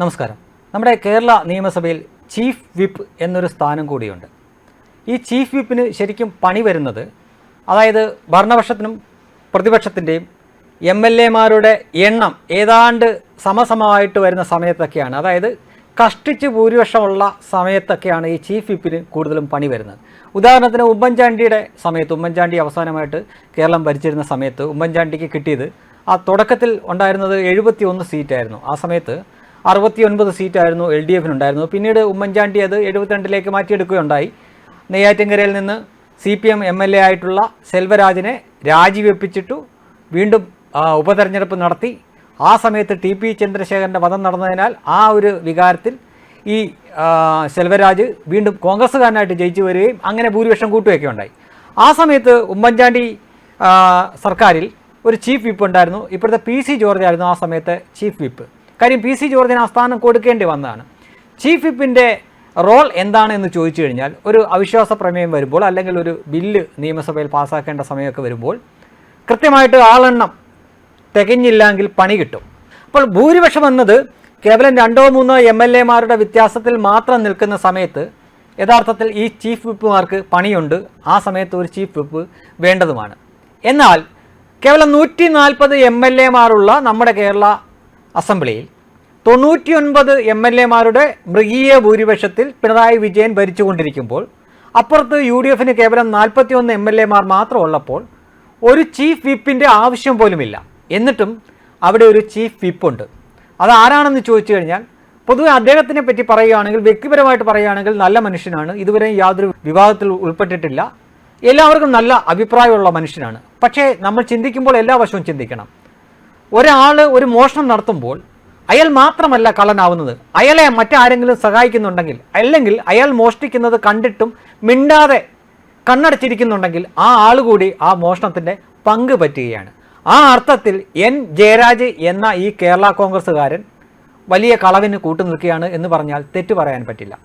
നമസ്കാരം. നമ്മുടെ കേരള നിയമസഭയിൽ ചീഫ് വിപ്പ് എന്നൊരു സ്ഥാനം കൂടിയുണ്ട്. ഈ ചീഫ് വിപ്പിന് ശരിക്കും പണി വരുന്നത് അതായത് ഭരണപക്ഷത്തിനും പ്രതിപക്ഷത്തിന്റെയും എം എൽ എമാരുടെ എണ്ണം ഏതാണ്ട് സമസമമായിട്ട് വരുന്ന സമയത്തൊക്കെയാണ്. അതായത് കഷ്ടിച്ച് ഭൂരിപക്ഷമുള്ള സമയത്തൊക്കെയാണ് ഈ ചീഫ് വിപ്പിന് കൂടുതലും പണി വരുന്നത്. ഉദാഹരണത്തിന് ഉമ്മൻചാണ്ടിയുടെ സമയത്ത് ഉമ്മൻചാണ്ടി അവസാനമായിട്ട് കേരളം ഭരിച്ചിരുന്ന സമയത്ത് ഉമ്മൻചാണ്ടിക്ക് കിട്ടിയത് ആ തുടക്കത്തിൽ ഉണ്ടായിരുന്നത് എഴുപത്തി ഒന്ന് സീറ്റായിരുന്നു. ആ സമയത്ത് അറുപത്തി ഒൻപത് സീറ്റായിരുന്നു എൽ ഡി എഫിനുണ്ടായിരുന്നത്. പിന്നീട് ഉമ്മൻചാണ്ടി അത് എഴുപത്തിരണ്ടിലേക്ക് മാറ്റിയെടുക്കുകയുണ്ടായി. നെയ്യാറ്റിൻകരയിൽ നിന്ന് C P M M L A ആയിട്ടുള്ള സെൽവരാജിനെ രാജിവെപ്പിച്ചിട്ടു വീണ്ടും ഉപതെരഞ്ഞെടുപ്പ് നടത്തി. ആ സമയത്ത് ടി പി ചന്ദ്രശേഖരന്റെ വധം നടന്നതിനാൽ ആ ഒരു വികാരത്തിൽ ഈ സെൽവരാജ് വീണ്ടും കോൺഗ്രസ്സുകാരനായിട്ട് ജയിച്ചു വരികയും അങ്ങനെ ഭൂരിപക്ഷം കൂട്ടുകയൊക്കെ ഉണ്ടായി ആ സമയത്ത് ഉമ്മൻചാണ്ടി സർക്കാരിൽ ഒരു ചീഫ് വിപ്പ് ഉണ്ടായിരുന്നു. ഇപ്പോഴത്തെ പി സി ജോർജ് ആയിരുന്നു ആ സമയത്തെ ചീഫ് വിപ്പ്. കാര്യം പി സി ജോർജിന് ആ സ്ഥാനം കൊടുക്കേണ്ടി വന്നതാണ്. ചീഫ് വിപ്പിന്റെ റോൾ എന്താണ് എന്ന് ചോദിച്ചു കഴിഞ്ഞാൽ ഒരു അവിശ്വാസ പ്രമേയം വരുമ്പോൾ അല്ലെങ്കിൽ ഒരു ബില്ല് നിയമസഭയിൽ പാസ്സാക്കേണ്ട സമയമൊക്കെ വരുമ്പോൾ കൃത്യമായിട്ട് ആളെണ്ണം തികഞ്ഞില്ലെങ്കിൽ പണി കിട്ടും. അപ്പോൾ ഭൂരിപക്ഷം എന്നത് കേവലം രണ്ടോ മൂന്നോ എം എൽ എമാരുടെ വ്യത്യാസത്തിൽ മാത്രം നിൽക്കുന്ന സമയത്ത് യഥാർത്ഥത്തിൽ ഈ ചീഫ് വിപ്പുമാർക്ക് പണിയുണ്ട്. ആ സമയത്ത് ഒരു ചീഫ് വിപ്പ് വേണ്ടതുമാണ്. എന്നാൽ കേവലം നൂറ്റി നാൽപ്പത് എം എൽ എമാരുള്ള നമ്മുടെ കേരള അസംബ്ലിയിൽ തൊണ്ണൂറ്റിയൊൻപത് എം എൽ എമാരുടെ മൃഗീയ ഭൂരിപക്ഷത്തിൽ പിണറായി വിജയൻ ഭരിച്ചുകൊണ്ടിരിക്കുമ്പോൾ അപ്പുറത്ത് യു ഡി എഫിന് കേവലം നാൽപ്പത്തിയൊന്ന് എം എൽ എമാർ മാത്രമുള്ളപ്പോൾ ഒരു ചീഫ് വിപ്പിന്റെ ആവശ്യം പോലുമില്ല. എന്നിട്ടും അവിടെ ഒരു ചീഫ് വിപ്പുണ്ട്. അത് ആരാണെന്ന് ചോദിച്ചു കഴിഞ്ഞാൽ പൊതുവെ അദ്ദേഹത്തിനെ പറ്റി പറയുകയാണെങ്കിൽ വ്യക്തിപരമായിട്ട് പറയുകയാണെങ്കിൽ നല്ല മനുഷ്യനാണ്. ഇതുവരെ യാതൊരു വിവാദത്തിൽ ഉൾപ്പെട്ടിട്ടില്ല. എല്ലാവർക്കും നല്ല അഭിപ്രായമുള്ള മനുഷ്യനാണ്. പക്ഷേ നമ്മൾ ചിന്തിക്കുമ്പോൾ എല്ലാ വശവും ചിന്തിക്കണം. ഒരാൾ ഒരു മോഷണം നടത്തുമ്പോൾ അയാൾ മാത്രമല്ല കള്ളനാവുന്നത്. അയാളെ മറ്റാരെങ്കിലും സഹായിക്കുന്നുണ്ടെങ്കിൽ അല്ലെങ്കിൽ അയാൾ മോഷ്ടിക്കുന്നത് കണ്ടിട്ടും മിണ്ടാതെ കണ്ണടച്ചിരിക്കുന്നുണ്ടെങ്കിൽ ആ ആൾ കൂടി ആ മോഷണത്തിന്റെ പങ്ക് പറ്റുകയാണ്. ആ അർത്ഥത്തിൽ എൻ. ജയരാജ് എന്ന ഈ കേരള കോൺഗ്രസ്സുകാരൻ വലിയ കളവിന് കൂട്ടുനിൽക്കുകയാണ് എന്ന് പറഞ്ഞാൽ തെറ്റു പറയാൻ പറ്റില്ല.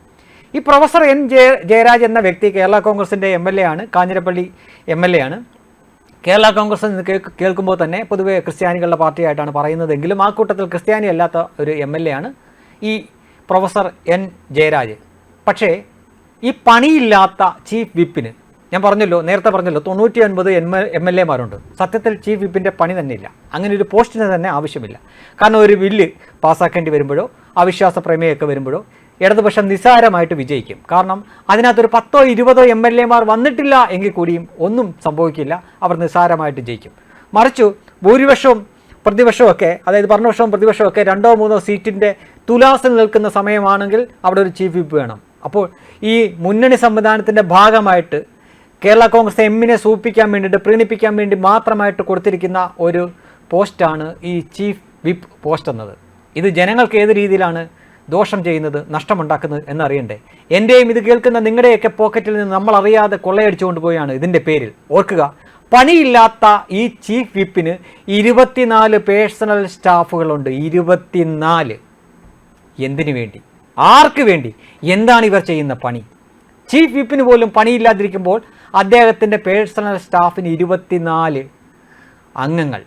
ഈ പ്രൊഫസർ എൻ. ജയ ജയരാജ് എന്ന വ്യക്തി കേരള കോൺഗ്രസിന്റെ എം. എൽ. എ. ആണ് കാഞ്ഞിരപ്പള്ളി എം. എൽ. എ. ആണ്. കേരള കോൺഗ്രസ് എന്ന് കേൾക്ക് കേൾക്കുമ്പോൾ തന്നെ പൊതുവേ ക്രിസ്ത്യാനികളുടെ പാർട്ടിയായിട്ടാണ് പറയുന്നതെങ്കിലും ആ കൂട്ടത്തിൽ ക്രിസ്ത്യാനി അല്ലാത്ത ഒരു എം എൽ എ ആണ് ഈ പ്രൊഫസർ എൻ ജയരാജ്. പക്ഷേ ഈ പണിയില്ലാത്ത ചീഫ് വിപ്പിന് ഞാൻ പറഞ്ഞല്ലോ നേരത്തെ പറഞ്ഞല്ലോ തൊണ്ണൂറ്റി ഒൻപത് എം എം എൽ എമാരുണ്ട് സത്യത്തിൽ ചീഫ് വിപ്പിന്റെ പണി തന്നെ ഇല്ല അങ്ങനെ ഒരു പോസ്റ്റിന് തന്നെ ആവശ്യമില്ല. കാരണം ഒരു ബില്ല് പാസ്സാക്കേണ്ടി വരുമ്പോഴോ അവിശ്വാസ പ്രമേയമൊക്കെ വരുമ്പോഴോ ഇടതുപക്ഷം നിസ്സാരമായിട്ട് വിജയിക്കും. കാരണം അതിനകത്തൊരു പത്തോ ഇരുപതോ എം എൽ എമാർ വന്നിട്ടില്ല എങ്കിൽ കൂടിയും ഒന്നും സംഭവിക്കില്ല. അവർ നിസ്സാരമായിട്ട് ജയിക്കും. മറിച്ചു ഭൂരിപക്ഷവും പ്രതിപക്ഷമൊക്കെ അതായത് ഭരണപക്ഷവും പ്രതിപക്ഷമൊക്കെ രണ്ടോ മൂന്നോ സീറ്റിന്റെ തുലാസിൽ നിൽക്കുന്ന സമയമാണെങ്കിൽ അവിടെ ഒരു ചീഫ് വിപ്പ് വേണം. അപ്പോൾ ഈ മുന്നണി സംവിധാനത്തിന്റെ ഭാഗമായിട്ട് കേരള കോൺഗ്രസ് എമ്മിനെ സൂപ്പിക്കാൻ വേണ്ടിയിട്ട് പ്രീണിപ്പിക്കാൻ വേണ്ടി മാത്രമായിട്ട് കൊടുത്തിരിക്കുന്ന ഒരു പോസ്റ്റാണ് ഈ ചീഫ് വിപ്പ് പോസ്റ്റ് എന്നത്. ഇത് ജനങ്ങൾക്ക് ഏത് രീതിയിലാണ് ദോഷം ചെയ്യുന്നത് നഷ്ടമുണ്ടാക്കുന്നത് എന്നറിയണ്ടേ? എന്റെയും ഇത് കേൾക്കുന്ന നിങ്ങളുടെയൊക്കെ പോക്കറ്റിൽ നിന്ന് നമ്മൾ അറിയാതെ കൊള്ളയടിച്ചുകൊണ്ട് പോയാണ് ഇതിന്റെ പേരിൽ. ഓർക്കുക പണിയില്ലാത്ത ഈ ചീഫ് വിപ്പിന് ഇരുപത്തിനാല് പേഴ്സണൽ സ്റ്റാഫുകളുണ്ട്. ഇരുപത്തിനാല്. എന്തിനു വേണ്ടി? ആർക്ക് വേണ്ടി? എന്താണ് ഇവർ ചെയ്യുന്ന പണി? ചീഫ് വിപ്പിന് പോലും പണിയില്ലാതിരിക്കുമ്പോൾ അദ്ദേഹത്തിന്റെ പേഴ്സണൽ സ്റ്റാഫിന് ഇരുപത്തിനാല് അംഗങ്ങൾ.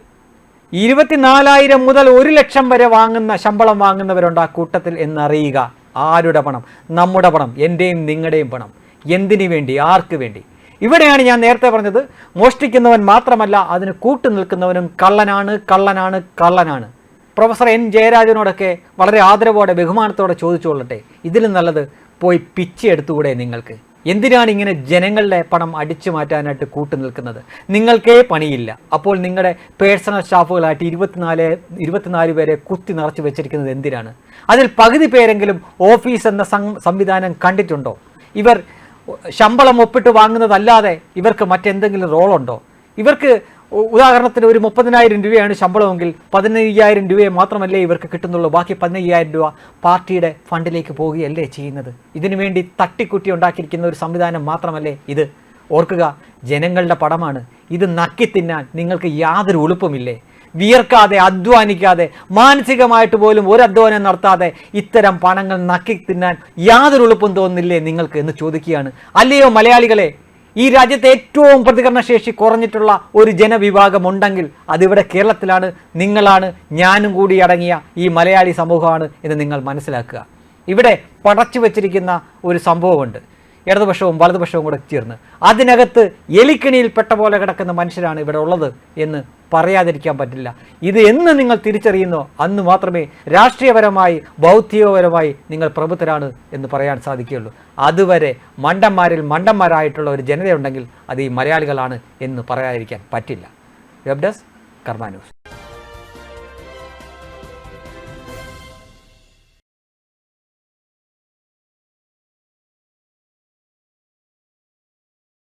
ഇരുപത്തിനാലായിരം മുതൽ ഒരു ലക്ഷം വരെ വാങ്ങുന്ന ശമ്പളം വാങ്ങുന്നവരുണ്ട് ആ കൂട്ടത്തിൽ എന്നറിയുക. ആരുടെ പണം? നമ്മുടെ പണം. എന്റെയും നിങ്ങളുടെയും പണം. എന്തിനു വേണ്ടി? ആർക്ക് വേണ്ടി? ഇവിടെയാണ് ഞാൻ നേരത്തെ പറഞ്ഞത്. മോഷ്ടിക്കുന്നവൻ മാത്രമല്ല അതിന് കൂട്ടു നിൽക്കുന്നവനും കള്ളനാണ് കള്ളനാണ് കള്ളനാണ്. പ്രൊഫസർ എൻ ജയരാജനോടൊക്കെ വളരെ ആദരവോടെ ബഹുമാനത്തോടെ ചോദിച്ചുകൊള്ളട്ടെ. ഇതിലും നല്ലത് പോയി പിച്ചി എടുത്തുകൂടെ നിങ്ങൾക്ക്. എന്തിനാണ് ഇങ്ങനെ ജനങ്ങളുടെ പണം അടിച്ചു മാറ്റാനായിട്ട് കൂട്ടു നിൽക്കുന്നത്? നിങ്ങൾക്കേ പണിയില്ല. അപ്പോൾ നിങ്ങളുടെ പേഴ്സണൽ സ്റ്റാഫുകളായിട്ട് ഇരുപത്തിനാല് ഇരുപത്തിനാല് പേരെ കുത്തി നിറച്ച് വെച്ചിരിക്കുന്നത് എന്തിനാണ്? അതിൽ പകുതി പേരെങ്കിലും ഓഫീസ് എന്ന സംവിധാനം കണ്ടിട്ടുണ്ടോ? ഇവർ ശമ്പളം ഒപ്പിട്ട് വാങ്ങുന്നതല്ലാതെ ഇവർക്ക് മറ്റെന്തെങ്കിലും റോളുണ്ടോ? ഇവർക്ക് ഉദാഹരണത്തിന് ഒരു മുപ്പതിനായിരം രൂപയാണ് ശമ്പളമെങ്കിൽ പതിനയ്യായിരം രൂപയെ മാത്രമല്ലേ ഇവർക്ക് കിട്ടുന്നുള്ളൂ. ബാക്കി പതിനയ്യായിരം രൂപ പാർട്ടിയുടെ ഫണ്ടിലേക്ക് പോവുകയല്ലേ ചെയ്യുന്നത്. ഇതിനു വേണ്ടി തട്ടിക്കുട്ടി ഉണ്ടാക്കിയിരിക്കുന്ന ഒരു സംവിധാനം മാത്രമല്ലേ ഇത്? ഓർക്കുക ജനങ്ങളുടെ പടമാണ്. ഇത് നക്കി തിന്നാൻ നിങ്ങൾക്ക് യാതൊരു ഉളുപ്പുമില്ലേ? വിയർക്കാതെ അധ്വാനിക്കാതെ മാനസികമായിട്ട് പോലും ഒരു അധ്വാനം നടത്താതെ ഇത്തരം പണങ്ങൾ നക്കി തിന്നാൻ യാതൊരു ഉളുപ്പും തോന്നുന്നില്ലേ നിങ്ങൾക്ക് എന്ന് ചോദിക്കുകയാണ്. അല്ലയോ മലയാളികളെ ഈ രാജ്യത്തെ ഏറ്റവും പ്രതികരണശേഷി കുറഞ്ഞിട്ടുള്ള ഒരു ജനവിഭാഗമുണ്ടെങ്കിൽ അതിവിടെ കേരളത്തിലാണ് നിങ്ങളാണ് ഞാനും കൂടി അടങ്ങിയ ഈ മലയാളി സമൂഹമാണ് എന്ന് നിങ്ങൾ മനസ്സിലാക്കുക. ഇവിടെ പടച്ചു വച്ചിരിക്കുന്ന ഒരു സംഭവമുണ്ട്. ഇടതുപക്ഷവും വലതുപക്ഷവും കൂടെ ചേർന്ന്. അതിനകത്ത് എലിക്കണിയിൽ പെട്ട പോലെ കിടക്കുന്ന മനുഷ്യരാണ് ഇവിടെ ഉള്ളത് എന്ന് പറയാതിരിക്കാൻ പറ്റില്ല. ഇത് എന്ന് നിങ്ങൾ തിരിച്ചറിയുന്നോ? അന്ന് മാത്രമേ രാഷ്ട്രീയപരമായി ബൗദ്ധികപരമായി നിങ്ങൾ പ്രബുദ്ധരാണ് എന്ന് പറയാൻ സാധിക്കുകയുള്ളൂ. അതുവരെ മണ്ടന്മാരിൽ മണ്ടന്മാരായിട്ടുള്ള ഒരു ജനതയുണ്ടെങ്കിൽ അത് ഈ മലയാളികളാണ് എന്ന് പറയാതിരിക്കാൻ പറ്റില്ല. Web desk news